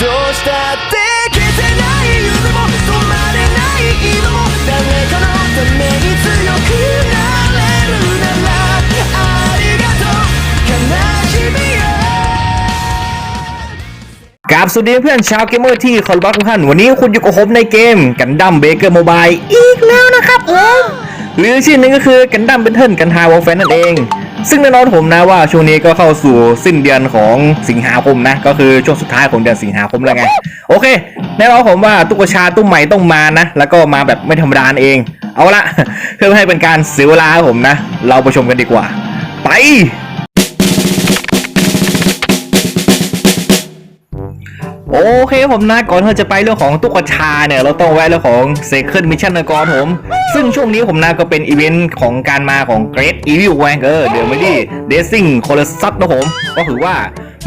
どうしたって消せない夢も止まれない今も誰かのために強くなれるならありがとう悲しみよ กราบสวัสดีเพื่อนชาวเกมเมอร์ที่เคารพรักทุกท่าน วันนี้คุณอยู่กับผมในเกมกันดั้มเบเกอร์โมบายอีกแล้วนะครับผมหรือชื่อหนึงก็คือกันดั้มเบนเทิลกันทาวอลแฟนนั่นเอง ซึ่งแน่นอนผมนะว่าช่วงนี้ก็เข้าสู่สิ้นเดือนของสิงหาคมนะ ก็คือช่วงสุดท้ายของเดือนสิงหาคมแล้วไง โอเค แน่นอนผมว่าตุ๊กชาตุ้มใหม่ต้องมานะ แล้วก็มาแบบไม่ธรรมดาเอง เอาละเพื่อให้เป็นการเสียเวลาผมนะ เราไปชมกันดีกว่า ไป โอเคผมนะก่อนที่เราจะไปเรื่องของตุ๊กชาเนี่ยเราต้องแวะเรื่องของ Second Mission นก่อนผม ซึ่งช่วงนี้ผมนะก็เป็นอีเวนต์ของการมาของ Great Evil w a n g e r เดี๋ยวไม่ดี Dazing Colossus นะผม ก็ถือว่า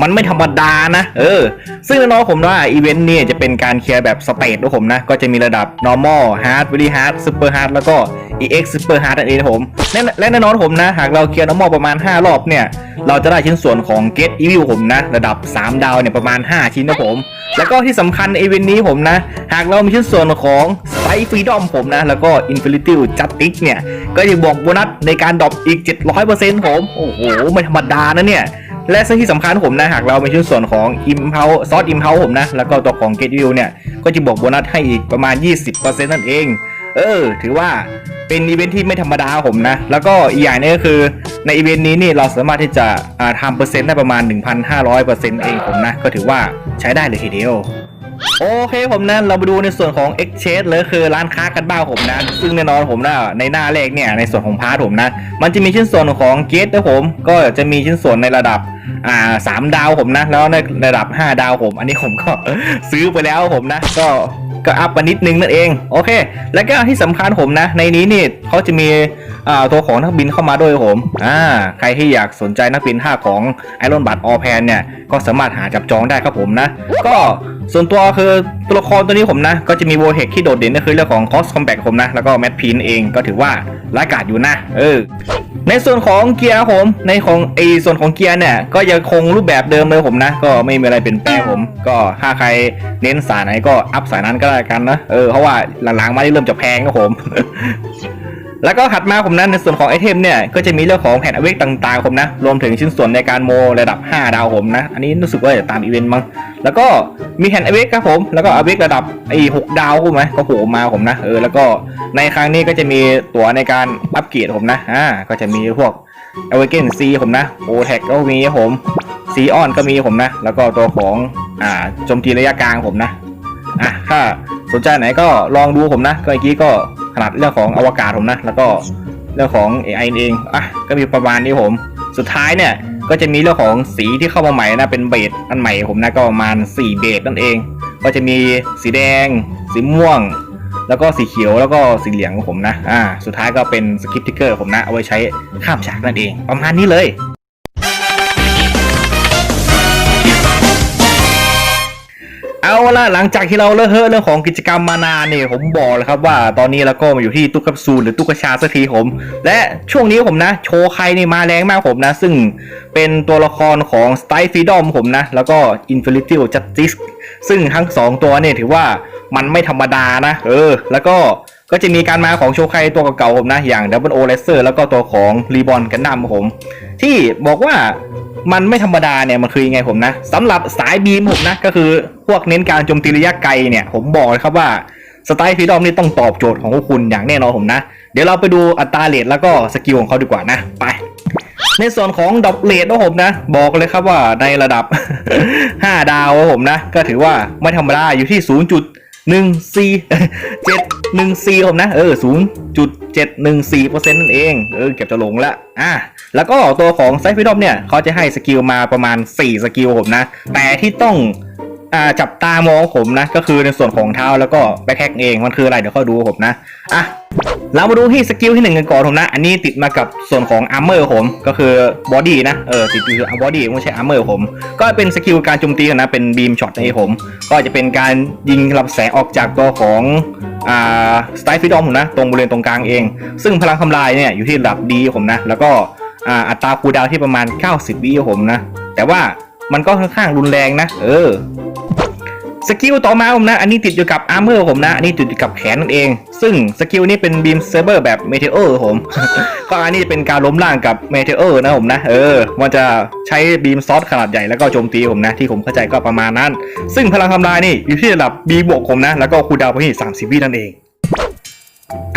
มันไม่ธรรมดานะ เออ ซึ่งแน่นอนผมว่าอีเวนต์เนี่ยจะเป็นการเคลียร์แบบสเตจนะผมนะ ก็จะมีระดับ normal hard very hard super hard แล้วก็ EX super hard นั่นเองนผมและและแน่นอนผมนะ หากเราเคลียร์ normal ประมาณ 5 รอบเนี่ย เราจะได้ชิ้นส่วนของ Get Evil ผมนะ ระดับ 3 ดาวเนี่ยประมาณ 5 ชิ้นนะผม แล้วก็ที่สำคัญในอีเวนต์นี้ผมนะ หากเรามีชิ้นส่วนของ Spy Freedom ผมนะ แล้วก็ Infinity Justice เนี่ย ก็จะบอกโบนัสในการดรอปอีก 700%ผม โอ้โห ไม่ธรรมดานะเนี่ยและซึ่งที่สำคัญผมนะหากเรามีชิ้นส่วนของ Impulse ซอส Impulse ผมนะ แล้วก็ตัวของ Get Evil เนี่ย ก็จะบอกโบนัสให้อีกประมาณ 20%นั่นเอง เออ ถือว่า เป็นอีเวนท์ที่ไม่ธรรมดาผมนะ แล้วก็อีกอย่างนึงก็คือในอีเวนต์นี้นี่เราสามารถที่จะทำเปอร์เซ็นต์ได้ประมาณ 1,500%เองผมนะ ก็ถือว่าใช้ได้เลยทีเดียวโอเคผมนะเรามาดูในส่วนของ Exchange เลยคือร้านค้ากันบ้างผมนะ ซึ่งแน่นอนผมนะในหน้าแรกเนี่ยในส่วนของพาร์ทผมนะ มันจะมีชิ้นส่วนของเกตนะผม ก็จะมีชิ้นส่วนในระดับอ่าสามดาวผมนะ แล้วในระดับ 5 ดาวผม อันนี้ผมก็ซื้อไปแล้วผมนะ ก็ ก็อัพมานิดนึงนั่นเองโอเค แล้วก็ที่สำคัญผมนะ ในนี้นี่เขาจะมีตัวของนักบินเข้ามาด้วยผมอ่าใครที่อยากสนใจนักบินท่าของไอรอนบัตออแพนเนี่ยก็สามารถหาจับจองได้ครับผมนะ ก็ส่วนตัวคือตัวละครตัวนี้ผมนะ ก็จะมีโวเทคที่โดดเด่นก็คือเรื่องของคอสคอมแบทผมนะ แล้วก็แมทพีนเองก็ถือว่าร้ายกาจอยู่นะ เออ ในส่วนของเกียร์ผม ในของไอส่วนของเกียร์เนี่ยก็ยังคงรูปแบบเดิมเลยผมนะ ก็ไม่มีอะไรเปลี่ยนแปลงผม ก็ถ้าใครเน้นสายไหนก็อัพสายนั้นก็ได้กันนะ เออเพราะว่าหลังๆมาที่เริ่มจะแพงครับผม แล้วก็ถัดมาผมนั้นในส่วนของไอเทมเนี่ยก็จะมีเรื่องของแผ่นอเวกต่างๆผมนะ รวมถึงชิ้นส่วนในการโมระดับ 5 ดาวผมนะ อันนี้รู้สึกว่าจะตามอีเวนต์มั้งแล้วก็มีแผ่นอเวกครับผม แล้วก็อเวกระดับไอ้หกดาวใช่ไหมก็โผล่มาผมนะเออแล้วก็ในครั้งนี้ก็จะมีตั๋วในการอัปเกรดผมนะอ่าก็จะมีพวก a w a k e n C ผมนะโอแท็กก็มีผมซีออนก็มีผมนะ แล้วก็ตัวของอ่าโจมตีระยะกลางผมนะอะถ้าสนใจไหนก็ลองดูผมนะก็เมื่อกี้ก็ ขนาดเรื่องของอวกาศผมนะ แล้วก็เรื่องของ AI เองอะก็มีประมาณนี้ผม สุดท้ายเนี่ยก็จะมีเรื่องของสีที่เข้ามาใหม่นะเป็นเบสอันใหม่ผมนะก็ประมาณ 4 เบสนั่นเอง ก็จะมีสีแดง สีม่วง แล้วก็สีเขียวแล้วก็สีเหลืองของผมนะอ่าสุดท้ายก็เป็นสคริปต์ทิกเกอร์ผมนะเอาไว้ใช้ข้ามฉากนั่นเอง ประมาณนี้เลย เอาละหลังจากที่เราเลิกเทอะเรื่องของกิจกรรมมานานเนี่ยผมบอกเลยครับว่าตอนนี้เราก็มาอยู่ที่ตุ๊กแคปซูลหรือตุ๊กชาสักทีผม และช่วงนี้ผมนะ โชว์ใครนี่มาแรงมากผมนะ ซึ่งเป็นตัวละครของสไตล์ฟรีดอมผมนะ แล้วก็ Infinity Justice ซึ่งทั้ง 2 ตัวเนี่ยถือว่ามันไม่ธรรมดานะ เออ แล้วก็ ก็จะมีการมาของโชว์ใครตัวเก่าๆผมนะ อย่าง Double O Laser แล้วก็ตัวของ Reborn กันดั้มผม ที่บอกว่ามันไม่ธรรมดาเนี่ย มันคือยังไงผมนะสำหรับสายบีมผมนะ ก็คือพวกเน้นการโจมตีระยะไกลเนี่ย ผมบอกเลยครับว่าสไตล์ฟีดอมนี่ต้องตอบโจทย์ของพวกคุณอย่างแน่นอนผมนะ เดี๋ยวเราไปดูอัตราเลทแล้วก็สกิลของเขาดีกว่านะ ไปในส่วนของดอกเลทนะผมนะ บอกเลยครับว่าในระดับ 5 ดาวนะผมนะ ก็ถือว่าไม่ธรรมดาอยู่ที่ 0. หนึ่งสี่เจ็ดหนึ่งสี่ผมนะ เออศูนย์จุดเจ็ดหนึ่งสี่เปอร์เซ็นต์นั่นเอง เออเก็บจะลงละอะแล้วก็ตัวของไซฟิดอมเนี่ยเขาจะให้สกิลมาประมาณสี่สกิลผมนะ แต่ที่ต้อง อ่าจับตามองผมนะ ก็คือในส่วนของเท้าแล้วก็แบ็คแฮกเองมันคืออะไรเดี๋ยวเขาดูผมนะอะเรามาดูที่สกิลที่หนึ่งกันก่อนผมนะ อันนี้ติดมากับส่วนของอาร์เมอร์ผมก็คือบอดี้นะเออติดอยู่บอดี้ไม่ใช่อาร์เมอร์ผม ก็เป็นสกิลการโจมตีนะเป็นบีมช็อตนี่ผม ก็จะเป็นการยิงลำแสงออกจากตัวของอ่าสไตล์ฟิดอมผมนะตรงบริเวณตรงกลางเอง ซึ่งพลังทำลายเนี่ยอยู่ที่ระดับดีผมนะ แล้วก็อ่าอัตราคูดาวที่ประมาณ 90 วิผมนะ แต่ว่ามันก็ค่อนข้างรุนแรงนะ เออ สกิลต่อมาผมนะ อันนี้ติดอยู่กับอาร์เมอร์ผมนะ อันนี้ติดอยู่กับแขนนั่นเอง ซึ่งสกิลนี้เป็นบีมเซเบอร์แบบเมเทอร์ผม ก็อันนี้เป็นการล้มล่างกับเมเทอร์นะผมนะ เออ มันจะใช้บีมซอสขนาดใหญ่แล้วก็โจมตีผมนะ ที่ผมเข้าใจก็ประมาณนั้น ซึ่งพลังทำลายนี่อยู่ที่ระดับ B บวกผมนะ แล้วก็คูดาวไปที่30 วินั่นเอง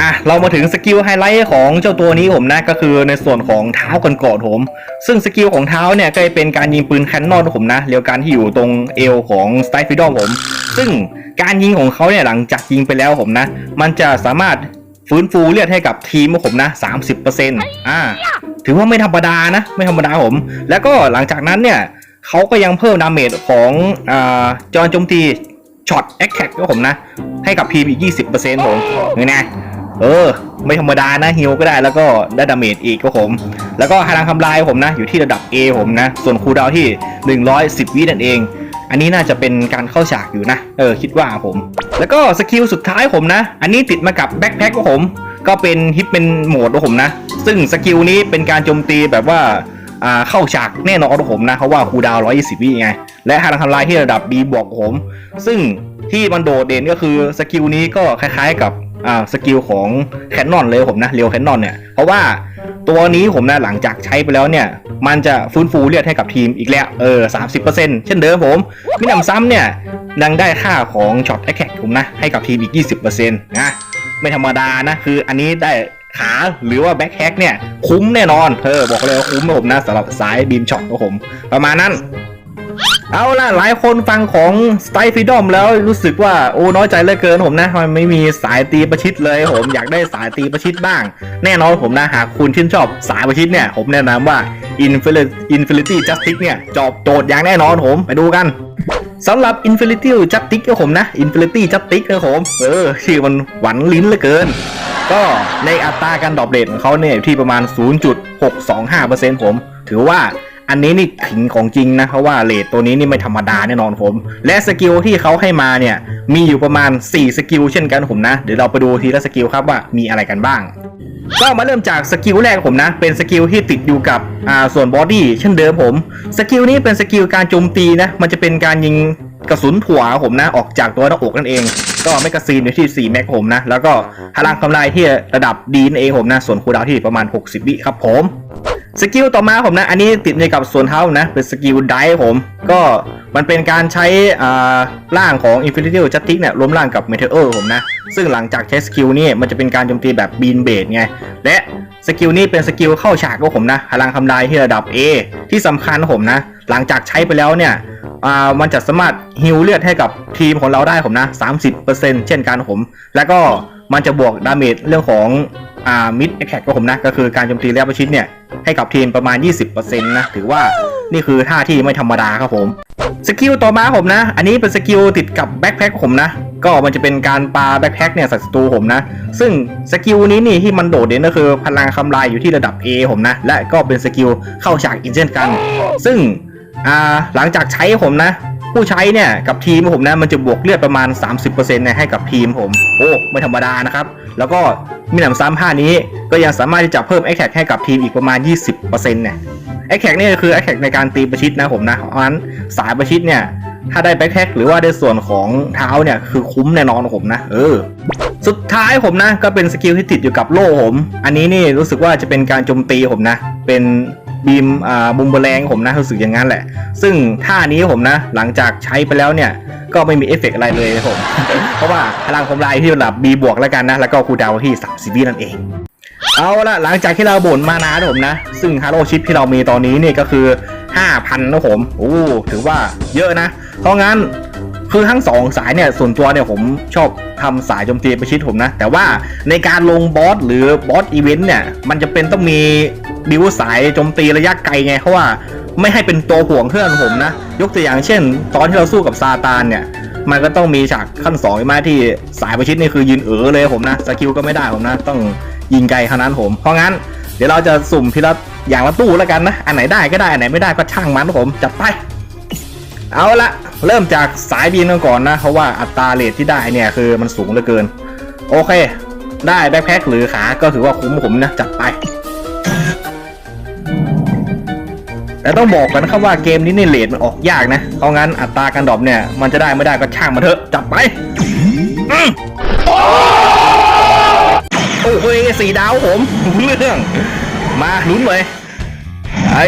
อะเรามาถึงสกิลไฮไลท์ของเจ้าตัวนี้ผมนะก็คือในส่วนของเท้ากันกอนผม ซึ่งสกิลของเท้าเนี่ยก็จะเป็นการยิงปืนแคนนอนผมนะเรียวการที่อยู่ตรงเอวของสไตฟิดอมผม ซึ่งการยิงของเขาเนี่ยหลังจากยิงไปแล้วผมนะ มันจะสามารถฟื้นฟูเลือดให้กับทีมของผมนะ30%อ่าถือว่าไม่ธรรมดานะ ไม่ธรรมดาผม แล้วก็หลังจากนั้นเนี่ยเขาก็ยังเพิ่มดาเมจของอ่าจอนโจมตีช็อตแอคแท็กผมนะ ให้กับทีมอีก 20%ผมเห็นไหม เออ ไม่ธรรมดานะฮิลก็ได้แล้วก็ได้ดาเมจอีกก็ผม แล้วก็พลังทำลายผมนะ อยู่ที่ระดับ A ผมนะ ส่วนคูดาวน์ที่ 110 วินั่นเอง อันนี้น่าจะเป็นการเข้าฉากอยู่นะ เออ คิดว่าผม แล้วก็สกิลสุดท้ายผมนะ อันนี้ติดมากับแบ็คแพ็คของผม ก็เป็นฮิปเป็นโหมดของผมนะ ซึ่งสกิลนี้เป็นการโจมตีแบบว่าอ่าเข้าฉากแน่นอนของผมนะ เพราะว่าคูดาว 120 วิไง และพลังทำลายที่ระดับ B บวกของผม ซึ่งที่มันโดดเด่นก็คือสกิลนี้ก็คล้ายๆกับ อ่าสกิลของแคนนอนเลยผมนะเรียวแคนนอนเนี่ย เพราะว่าตัวนี้ผมนะหลังจากใช้ไปแล้วเนี่ย มันจะฟื้นฟูเลือดให้กับทีมอีกแล้วเออ30%เช่นเดิมผมมิหนำซ้ำเนี่ยยังได้ค่าของช็อตแอคแท็กผมนะ ให้กับทีมอีก20%นะไม่ธรรมดานะ คืออันนี้ได้ขาหรือว่าแบ็คแฮกเนี่ย คุ้มแน่นอนเออบอกเลยว่าคุ้มนะผมนะสำหรับสายบีมช็อตของผม ประมาณนั้น เอาล่ะ หลายคนฟังของสไตฟิดอมแล้วรู้สึกว่าโอ้น้อยใจเหลือเกินผมนะมันไม่มีสายตีประชิดเลย ผมอยากได้สายตีประชิดบ้าง แน่นอนผมนะ หากคุณชื่นชอบสายประชิดเนี่ย ผมแนะนำว่า Infinity Infinity Justice เนี่ยจอบโจทย์อย่างแน่นอนผม ไปดูกันสำหรับ Infinity Justice ก็ผมนะ Infinity Justice ก็ผม เออ ชื่อมันหวานลิ้นเหลือเกิน ก็ในอัตราการดรอปเรทของเขาเนี่ยอยู่ที่ประมาณ 0.625%ผม ถือว่า อันนี้นี่ขิงของจริงนะเพราะว่าเรทตัวนี้นี่ไม่ธรรมดาแน่นอนผม และสกิลที่เขาให้มาเนี่ยมีอยู่ประมาณ 4 สกิลเช่นกันผมนะ เดี๋ยวเราไปดูทีละสกิลครับว่ามีอะไรกันบ้าง ก็มาเริ่มจากสกิลแรกผมนะ เป็นสกิลที่ติดอยู่กับอ่าส่วนบอดี้เช่นเดิมผม สกิลนี้เป็นสกิลการโจมตีนะ มันจะเป็นการยิงกระสุนถั่วผมนะออกจากตัวหน้าอกนั่นเอง ก็แมกกาซีนอยู่ที่ 4 แม็กผมนะแล้วก็พลังกำไรที่ระดับดีนเองผมนะส่วนคูลดาวน์ที่ประมาณ 60 วิครับผม สกิลต่อมาผมนะ อันนี้ติดในกับส่วนเท้านะ เป็นสกิลไดผม ก็มันเป็นการใช้อ่าร่างของ Infinity Justice เนี่ยรวมร่างกับ Meteor ผมนะ ซึ่งหลังจากใช้สกิลนี่มันจะเป็นการโจมตีแบบบีนเบดไง และสกิลนี้เป็นสกิลเข้าฉากของผมนะพลังทำลายที่ระดับ A ที่สำคัญผมนะ หลังจากใช้ไปแล้วเนี่ยอ่ามันจะสามารถฮิลเลือดให้กับทีมของเราได้ผมนะ 30%เช่นกันผม แล้วก็มันจะบวกดาเมจเรื่องของ อ่ามิดแอคแท็กก็ผมนะก็คือการโจมตีระยะประชิดเนี่ยให้กับทีมประมาณ 20%นะถือว่านี่คือท่าที่ไม่ธรรมดาครับผมสกิลต่อมาผมนะ อันนี้เป็นสกิลติดกับแบ็คแพ็คผมนะ ก็มันจะเป็นการปาแบ็คแพ็คเนี่ยใส่ศัตรูผมนะ ซึ่งสกิลนี้นี่ที่มันโดดเด่นก็คือพลังคำลายอยู่ที่ระดับ A ผมนะ และก็เป็นสกิลเข้าฉากอีกเช่นกัน ซึ่ง อ่าหลังจากใช้ผมนะ ผู้ใช้เนี่ยกับทีมผมนะมันจะบวกเลือดประมาณ 30%เนี่ยให้กับทีมผม โอ้ไม่ธรรมดานะครับ แล้วก็มีหนำซ้ำผ้านี้ก็ยังสามารถที่จะเพิ่มแอคแท็กให้กับทีมอีกประมาณ 20%เนี่ยแอคแท็กนี่คือแอคแท็กในการตีประชิดนะผมนะเพราะฉะนั้นสายประชิดเนี่ยถ้าได้แบ็คแท็กหรือว่าได้ส่วนของเท้าเนี่ยคือคุ้มแน่นอนผมนะ เออ สุดท้ายผมนะ ก็เป็นสกิลที่ติดอยู่กับโล่ผม อันนี้นี่รู้สึกว่าจะเป็นการโจมตีผมนะ เป็น บีมอ่าบุมเบอร์แรงผมนะรู้สึกอย่างนั้นแหละ ซึ่งท่านี้ผมนะ หลังจากใช้ไปแล้วเนี่ย ก็ไม่มีเอฟเฟกต์อะไรเลยผม เพราะว่าพลังผมลายที่ระดับ B บวกแล้วกันนะ แล้วก็คูดาวที่30วินั่นเองเอาละหลังจากที่เราบ่นมานานผมนะ ซึ่งฮาร์โลชิปที่เรามีตอนนี้เนี่ยก็คือ 5,000นะผมโอ้ถือว่าเยอะนะ เพราะงั้น คือทั้งสองสายเนี่ยส่วนตัวเนี่ยผมชอบทำสายโจมตีประชิดผมนะ แต่ว่าในการลงบอสหรือบอสอีเวนต์เนี่ย มันจะเป็นต้องมีบิวสายโจมตีระยะไกลไง เพราะว่าไม่ให้เป็นตัวห่วงเพื่อนผมนะ ยกตัวอย่างเช่น ตอนที่เราสู้กับซาตานเนี่ย มันก็ต้องมีฉากขั้นสองใช่ไหมที่สายประชิดนี่คือยืนเออเลยผมนะสกิลก็ไม่ได้ผมนะ ต้องยิงไกลขนาดนั้นผมเพราะงั้น เดี๋ยวเราจะสุ่มทีละอย่างละตู้แล้วกันนะ อันไหนได้ก็ได้อันไหนไม่ได้ก็ช่างมันผมจัดไป เอาละเริ่มจากสายบินกันก่อนนะ เพราะว่าอัตราเรทที่ได้เนี่ยคือมันสูงเหลือเกิน โอเค ได้แบ็คแพ็คหรือขา ก็ถือว่าคุ้มผมนะ จัดไป แต่ต้องบอกกันนะครับว่าเกมนี้ในเลทมันออกยากนะเพราะงั้นอัตราการดรอปเนี่ย มันจะได้ไม่ได้ก็ช่างมาเถอะจับไปอืมโอ้โหสี่ดาวผมเรื่องมาลุ้นเลยไอ้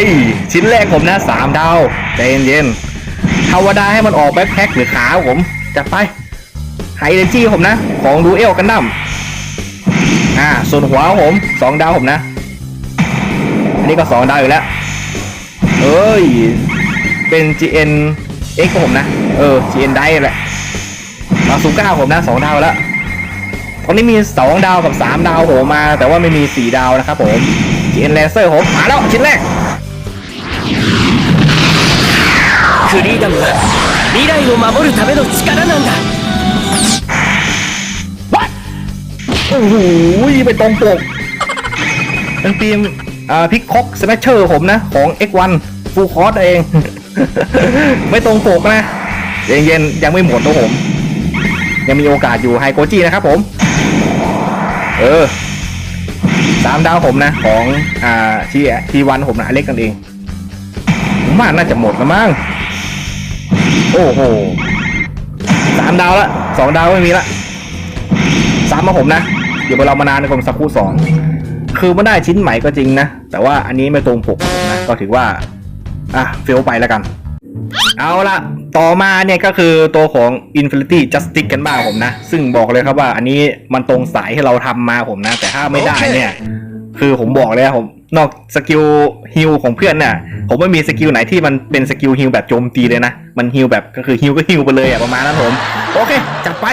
ชิ้นแรกผมนะสามดาวใจเย็นๆ ธรรมดาให้มันออกแบ็คแพ็คหรือขาผมจัดไปไฮเดจี้ผมนะ ของดูเอลกันดั้มอ่าส่วนหัวผมสองดาวผมนะ อันนี้ก็สองดาวอยู่แล้ว เอ้ย เป็น GN X ของผมนะ เออ GN ได้แหละมาซูก้าผมนะสองดาวแล้วตอนนี้มีสองดาวกับสามดาวโผมา แต่ว่าไม่มีสี่ดาวนะครับผม GN Laser ผมมาแล้วชิ้นแรก フリーダムは未来を守るための力なんだ โอ้โหไปตรงปกเป็นทีมอ่าพิกคอกสแมชเชอร์ผมนะ ของ X1 ฟูลคอร์สเอง ไม่ตรงปกนะเย็นๆยังไม่หมดตัวผม ยังมีโอกาสอยู่ไฮโกจินะครับผม เออสามดาวผมนะ ของอ่าทีทีวันผมนะอเล็กกันเองผมว่าน่าจะหมดแล้วมั้ง โอ้โหสามดาวละสองดาวไม่มีละสามมาผมนะอยู่กับเรามานานในกรมสักคู่สองคือไมันได้ชิ้นใหม่ก็จริงนะ แต่ว่าอันนี้ไม่ตรงปกนะก็ถือว่า อะเฟลไปแล้วกัน เอาละต่อมาเนี่ยก็คือตัวของ Infinity Justice กันบ้างผมนะ ซึ่งบอกเลยครับว่าอันนี้มันตรงสายที่เราทำมาผมนะ แต่ถ้าไม่ได้เนี่ย คือผมบอกเลยผมนอกสกิลฮิลของเพื่อนเนี่ยผมไม่มีสกิลไหนที่มันเป็นสกิลฮิลแบบโจมตีเลยนะ มันฮิลแบบก็คือฮิลก็ฮิลไปเลยอะประมาณนั้นผม โอเค จัดไป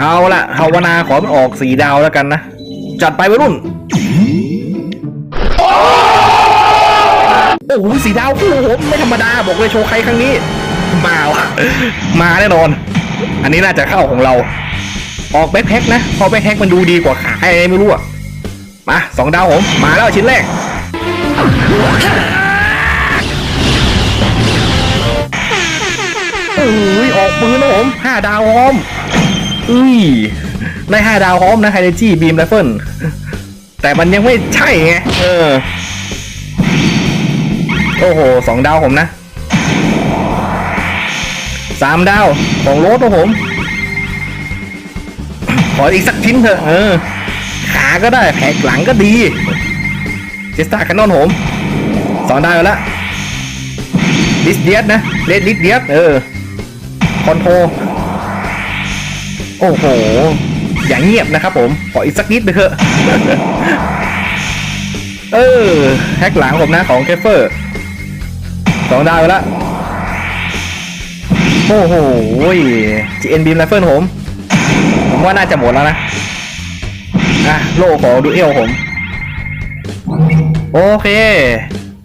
เอาละภาวนาขอมันออกสีดาวแล้วกันนะ จัดไปวัยรุ่น โอ้โหสีดาวคู่ผมไม่ธรรมดาบอกเลยโชว์ใครครั้งนี้ มาวะมาแน่นอน อันนี้น่าจะเข้าของเรา ออกแบ็คแพ็คนะพอแบ็คแพ็คมันดูดีกว่าขายอะไม่รู้อะมาสองดาวผม มาแล้วชิ้นแรกโอ้ยออกปืนนะผมห้าดาวพร้อมอุ้ยได้ห้าดาวพร้อมนะไฮเดจี้บีมไรเฟิลแต่มันยังไม่ใช่ไงเออโอ้โหสองดาวผมนะสามดาวของรสนะผม ขออีกสักชิ้นเถอะเออขาก็ได้แผกหลังก็ดีเจสตาคันนอนผมสองดาวอยู่แล้ว ดิสเดียสนะเลดดิสเดียสเออ คอนโทรโอ้โห อย่างเงียบนะครับผม ขออีกสักนิดไปเถอะ เออ แฮกหลังผมนะของเคฟเฟอร์สองดาวไปแล้วโอ้โห GN Beam Rifle ผม ผมว่าน่าจะหมดแล้วนะอะโล่ของดูเอลผม โอเค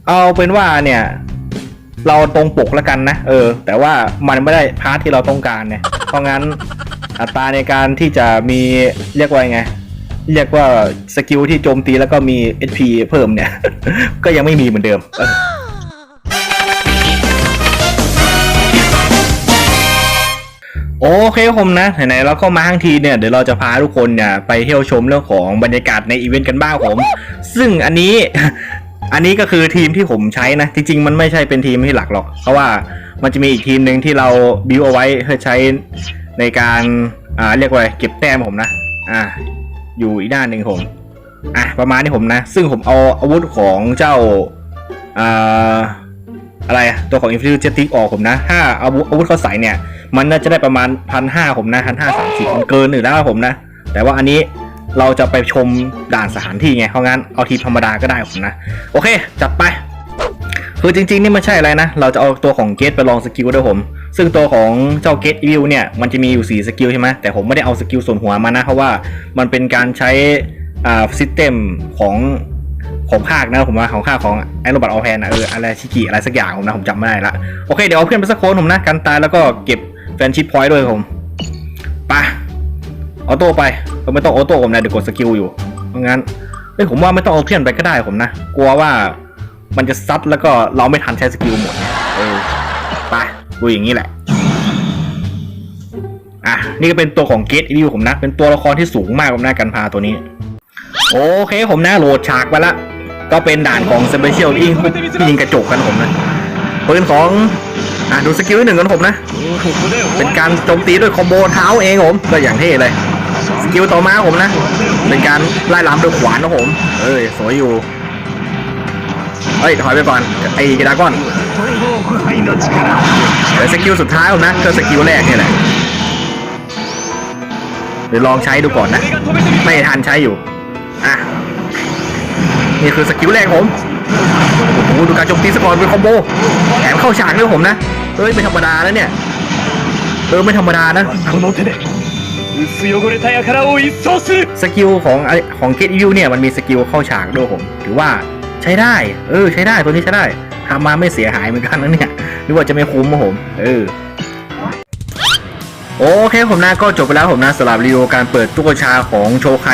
เอาเป็นว่าเนี่ย เราตรงปกแล้วกันนะ เออ แต่ว่ามันไม่ได้พาร์ทที่เราต้องการเนี่ย เพราะงั้นอัตราในการที่จะมีเรียกว่าไง เรียกว่าสกิลที่โจมตีแล้วก็มี HP เพิ่มเนี่ย ก็ยังไม่มีเหมือนเดิม โอเคผมนะไหนๆเราก็มาทั้งทีเนี่ยเดี๋ยวเราจะพาทุกคนเนี่ยไปเที่ยวชมเรื่องของบรรยากาศในอีเวนต์กันบ้างผม ซึ่งอันนี้ อันนี้ก็คือทีมที่ผมใช้นะ จริง ๆ มันไม่ใช่เป็นทีมที่หลักหรอก เพราะว่ามันจะมีอีกทีมหนึ่งที่เราบิวเอาไว้เพื่อใช้ในการอ่าเรียกว่าเก็บแต้มผมนะ อ่า อยู่อีกด้านหนึ่งผมอะประมาณนี้ผมนะ ซึ่งผมเอาอาวุธของเจ้าอ่า อะไรอะตัวของ Infinity Jetix ออกผมนะถ้าอาวุธอาวุธเขาใส่เนี่ย มันน่าจะได้ประมาณพันห้าผมนะพันห้าสามสิบมันเกินหนึ่งแล้วผมนะ แต่ว่าอันนี้เราจะไปชมด่านสถานที่ไงเพราะงั้นเอาทีธรรมดาก็ได้ผมนะ โอเค จัดไป คือจริงๆ นี่ไม่ใช่อะไรนะ เราจะเอาตัวของเกตไปลองสกิลด้วยผม ซึ่งตัวของเจ้าเกตวิวเนี่ย มันจะมีอยู่ 4 สกิลใช่ไหมแต่ผมไม่ได้เอาสกิลส่วนหัวมานะ เพราะว่ามันเป็นการใช้อ่าซิสเต็มของ ของภาคนะผมว่าของภาคของไอโรบัตออแพนนะเอออะไรชิกิอะไรสักอย่างผมนะผมจำไม่ได้ละโอเคเดี๋ยวเอาเพื่อนไปสักคนผมนะกันตายแล้วก็เก็บแฟนชิปพอยต์ด้วยผมไปออโต้ไปเออไม่ต้องออโต้ผมนะเดี๋ยวกดสกิลอยู่เพราะงั้นเอ้ยผมว่าไม่ต้องเอาเพื่อนไปก็ได้ผมนะกลัวว่ามันจะซัดแล้วก็เราไม่ทันใช้สกิลหมดเออไปดูอย่างนี้แหละอะนี่ก็เป็นตัวของเกตอีวิวผมนะ เป็นตัวละครที่สูงมากผมนะกันพาตัวนี้ โอเคผมนะโหลดฉากไปละ ก็เป็นด่านของสเปเชียลที่ที่ยิงกระจกกันผมนะปืนของอะดูสกิลที่หนึ่งกันผมนะ เป็นการโจมตีด้วยคอมโบเท้าเองผมก็อย่างเท่เลยสกิลต่อมาผมนะ เป็นการไล่ลามด้วยขวานนะผมเอ้ยสวยอยู่เฮ้ยถอยไปก่อนไอ้กระดาก้อนเดี๋ยวสกิลสุดท้ายผมนะคือสกิลแรกนี่แหละเดี๋ยวลองใช้ดูก่อนนะ ไม่ทันใช้อยู่ นี่คือสกิลแรกผมโอ้โหดูการโจมตีสกอร์เป็นคอมโบแถมเข้าฉากด้วยผมนะเอ้ยไม่ธรรมดานะเนี่ยเออไม่ธรรมดานะสกิลของของเกตยูเนี่ยมันมีสกิลเข้าฉากด้วยผม ถือว่าใช้ได้ เออใช้ได้ตัวนี้ใช้ได้ทำมาไม่เสียหายเหมือนกันนะเนี่ยหรือว่าจะไม่คุ้มมผมเออโอเคผมนะก็จบไปแล้วผมนะสำหรับรีวิวการเปิดตู้กระชาของโชไค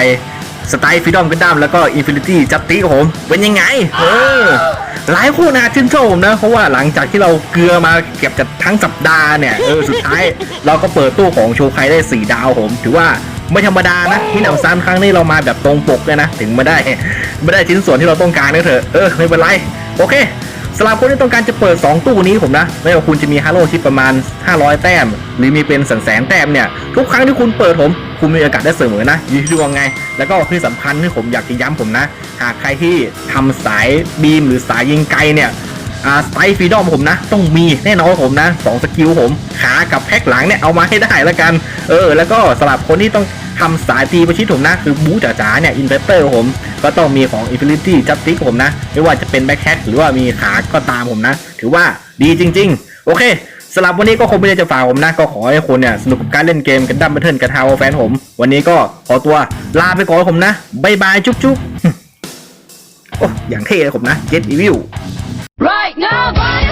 สไตล์ฟิดอมกันดัมแล้วก็อินฟินิตี้จัตติผม เป็นยังไง เออ หลายคู่นะชื่นชมผมนะ เพราะว่าหลังจากที่เราเกลือมาเก็บจะทั้งสัปดาห์เนี่ย เออ สุดท้ายเราก็เปิดตู้ของโชว์ใครได้ 4 ดาวผม ถือว่าไม่ธรรมดานะที่หนำซ้ำครั้งนี้เรามาแบบตรงปกเลยนะ ถึงไม่ได้ ไม่ได้ชิ้นส่วนที่เราต้องการก็เถอะ เออ ไม่เป็นไร โอเค สำหรับคนที่ต้องการจะเปิด 2 ตู้นี้ผมนะ ไม่ว่าคุณจะมีฮาโลชิปประมาณ 500 แต้ม หรือมีเป็นแสนแสนแต้มเนี่ย ทุกครั้งที่คุณเปิดผม คุณมีโอกาสได้เสมอนะยู่ที่ดวงไง แล้วก็ที่สำคัญที่ผมอยากจะย้ำผมนะ หากใครที่ทำสายบีมหรือสายยิงไกลเนี่ย อ่าสไตล์ฟรีดอมผมนะ ต้องมีแน่นอนผมนะสองสกิลผมขากับแพ็กหลังเนี่ยเอามาให้ได้แล้วกันเออแล้วก็สำหรับคนที่ต้องทำสายตีประชิดผมนะ คือบูจ๋าๆเนี่ยอินเวสเตอร์ผม ก็ต้องมีของ Infinity Justice ผมนะ ไม่ว่าจะเป็นแบ็คแฮกหรือว่ามีขาก็ตามผมนะ ถือว่าดีจริง ๆ โอเคสำหรับวันนี้ก็คงไม่ได้จะฝากผมนะ ก็ขอให้คุณเนี่ยสนุกกับการเล่นเกมกันดั้มบันเทิลกับทาวแฟนผม วันนี้ก็ขอตัวลาไปก่อนผมนะบายบายจุ๊บจุ๊บโอ้อย่างเท่เลยผมนะ Jet Evil Right now!